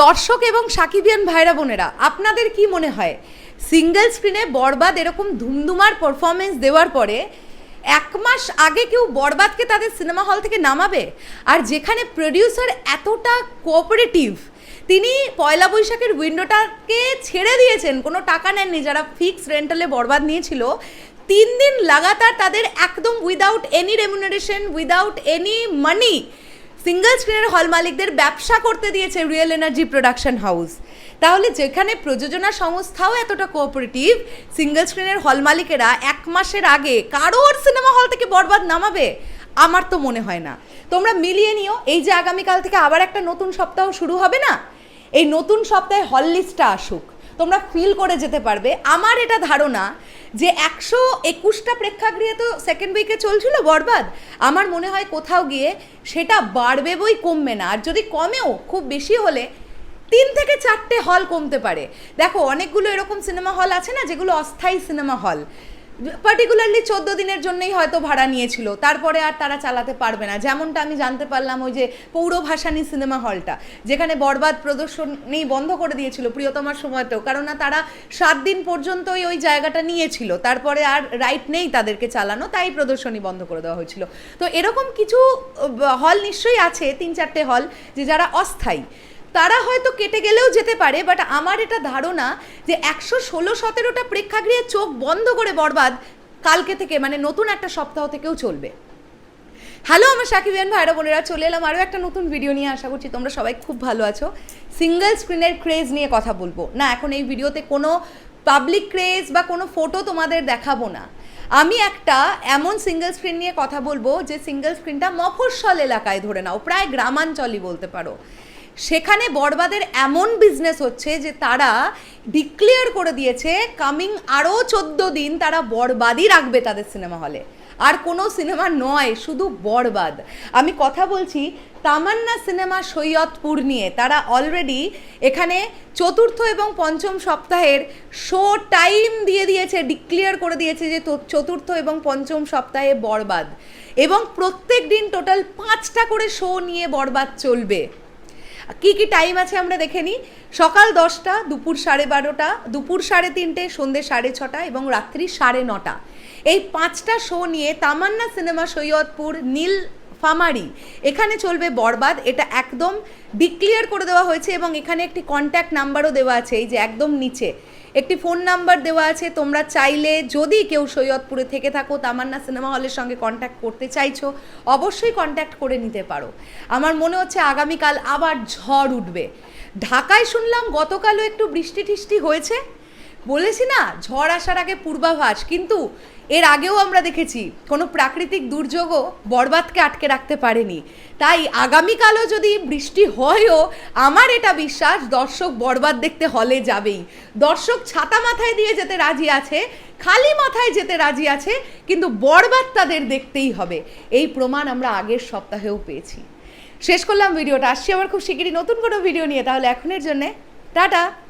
দর্শক এবং সাকিবিয়ান ভাইরা বোনেরা, আপনাদের কি মনে হয়? সিঙ্গেল স্ক্রিনে বরবাদ এরকম ধুমধুমার পারফরমেন্স দেওয়ার পরে এক মাস আগে কেউ বরবাদকে তাদের সিনেমা হল থেকে নামাবে? আর যেখানে প্রডিউসার এতটা কোঅপারেটিভ তিনি পয়লা বৈশাখের উইন্ডোটাকে ছেড়ে দিয়েছেন, কোনো টাকা নেননি। যারা ফিক্স রেন্টালে বরবাদ নিয়েছিল, তিন দিন লাগাতার তাদের একদম without any remuneration without any money single স্ক্রিনের হল মালিকদের ব্যবসা করতে দিয়েছে রিয়েল এনার্জি প্রোডাকশন হাউস তাহলে যেখানে প্রযোজনা সংস্থাও এতটা কোঅপারেটিভ সিঙ্গেল স্ক্রিনের হল মালিকেরা এক মাসের আগে কারোর সিনেমা হল থেকে বরবাদ নামাবে? আমার তো মনে হয় না। তোমরা মিলিয়ে নিও, এই যে আগামীকাল থেকে আবার একটা নতুন সপ্তাহ শুরু হবে না? এই নতুন সপ্তাহে হল লিস্টটা আসুক। তোমরা ফিল করে যেতে পারবে। আমার এটা ধারণা যে একশো একুশটা প্রেক্ষাগৃহে তো সেকেন্ড উইকে চলছিল, বরবাদ। আমার মনে হয় কোথাও গিয়ে সেটা বাড়বে বই কমবে না। আর যদি কমেও খুব বেশি হলে তিন থেকে চারটে হল কমতে পারে। দেখো, অনেকগুলো এরকম সিনেমা হল আছে না, যেগুলো অস্থায়ী সিনেমা হল পার্টিকুলারলি চোদ্দ দিনের জন্যই হয়তো ভাড়া নিয়েছিল। তারপরে আর তারা চালাতে পারবে না। যেমনটা আমি জানতে পারলাম ওই যে পৌর পৌরভাসানী সিনেমা হলটা, যেখানে বরবাদ প্রদর্শনী বন্ধ করে দিয়েছিল প্রিয়তমার সময়তেও। কারণ না, তারা সাত দিন পর্যন্তই ওই জায়গাটা নিয়েছিল। তারপরে আর রাইট নেই তাদেরকে চালানো, তাই প্রদর্শনী বন্ধ করে দেওয়া হয়েছিল। তো এরকম কিছু হল নিশ্চয়ই আছে, তিন চারটে হল, যে যারা অস্থায়ী। তারা হয়তো কেটে গেলেও যেতে পারে বাট আমার এটা ধারণা যে একশো ষোলো সতেরোটা প্রেক্ষাগৃহে চোখ বন্ধ করে বরবাদ কালকে থেকে মানে নতুন একটা সপ্তাহ থেকেও চলবে। হ্যালো আমার সাকিবিয়ান ভাইরা বোনেরা, চলে এলাম আরও একটা নতুন ভিডিও নিয়ে, আশা করছি তোমরা সবাই খুব ভালো আছো। সিঙ্গেল স্ক্রিনের ক্রেজ নিয়ে কথা বলব। না, এখন এই ভিডিওতে কোনো পাবলিক ক্রেজ বা কোনো ফটো তোমাদের দেখাবো না। আমি একটা এমন সিঙ্গেল স্ক্রিন নিয়ে কথা বলব যে সিঙ্গেল স্ক্রিনটা মফস্বল এলাকায় ধরে নাও, প্রায় গ্রামাঞ্চলই বলতে পারো। সেখানে বরবাদের এমন বিজনেস হচ্ছে যে তারা ডিক্লেয়ার করে দিয়েছে কামিং আরও চোদ্দ দিন তারা বরবাদই রাখবে তাদের সিনেমা হলে আর কোনো সিনেমা নয়, শুধু বরবাদ আমি কথা বলছি তামান্না সিনেমা সৈয়দপুর নিয়ে তারা অলরেডি এখানে চতুর্থ এবং পঞ্চম সপ্তাহের শো টাইম দিয়ে দিয়েছে ডিক্লেয়ার করে দিয়েছে যে চতুর্থ এবং পঞ্চম সপ্তাহে বরবাদ এবং প্রত্যেক দিন টোটাল পাঁচটা করে শো নিয়ে বরবাদ চলবে। কি কি টাইম আছে আমরা দেখে নিই? সকাল দশটা, দুপুর সাড়ে বারোটা, দুপুর সাড়ে তিনটে সন্ধ্যে সাড়ে ছটা এবং রাত্রি সাড়ে নটা। এই পাঁচটা শো নিয়ে তামান্না সিনেমা সৈয়দপুর, নীল ফামারি। এখানে চলবে বরবাদ, এটা একদম ডিক্লিয়ার করে দেওয়া হয়েছে এবং এখানে একটি কন্ট্যাক্ট নাম্বারও দেওয়া আছে, এই যে একদম নিচে। একটি ফোন নাম্বার দেওয়া আছে, তোমরা চাইলে যদি কেউ সৈয়দপুরে থেকে থাকো, তামান্না সিনেমা হলের সঙ্গে কন্ট্যাক্ট করতে চাইছো, অবশ্যই কন্ট্যাক্ট করে নিতে পারো। আমার মনে হচ্ছে আগামীকাল আবার ঝড় উঠবে। ঢাকায় শুনলাম গতকালও একটু বৃষ্টি টিষ্টি হয়েছে। বলেছি না, ঝড় আসার আগে পূর্বাভাস, কিন্তু এর আগেও আমরা দেখেছি, কোনো প্রাকৃতিক দুর্যোগও বরবাদকে আটকে রাখতে পারেনি। তাই আগামীকালও যদি বৃষ্টি হয়ও, আমার এটা বিশ্বাস, দর্শক বরবাদ দেখতে হলে যাবেই। দর্শক ছাতা মাথায় দিয়ে যেতে রাজি আছে, খালি মাথায় যেতে রাজি আছে, কিন্তু বরবাদ তাদের দেখতেই হবে। এই প্রমাণ আমরা আগের সপ্তাহেও পেয়েছি। শেষ করলাম ভিডিওটা। আসছি আবার খুব শিগগিরই নতুন কোনো ভিডিও নিয়ে, তাহলে এখনের জন্যে টাটা।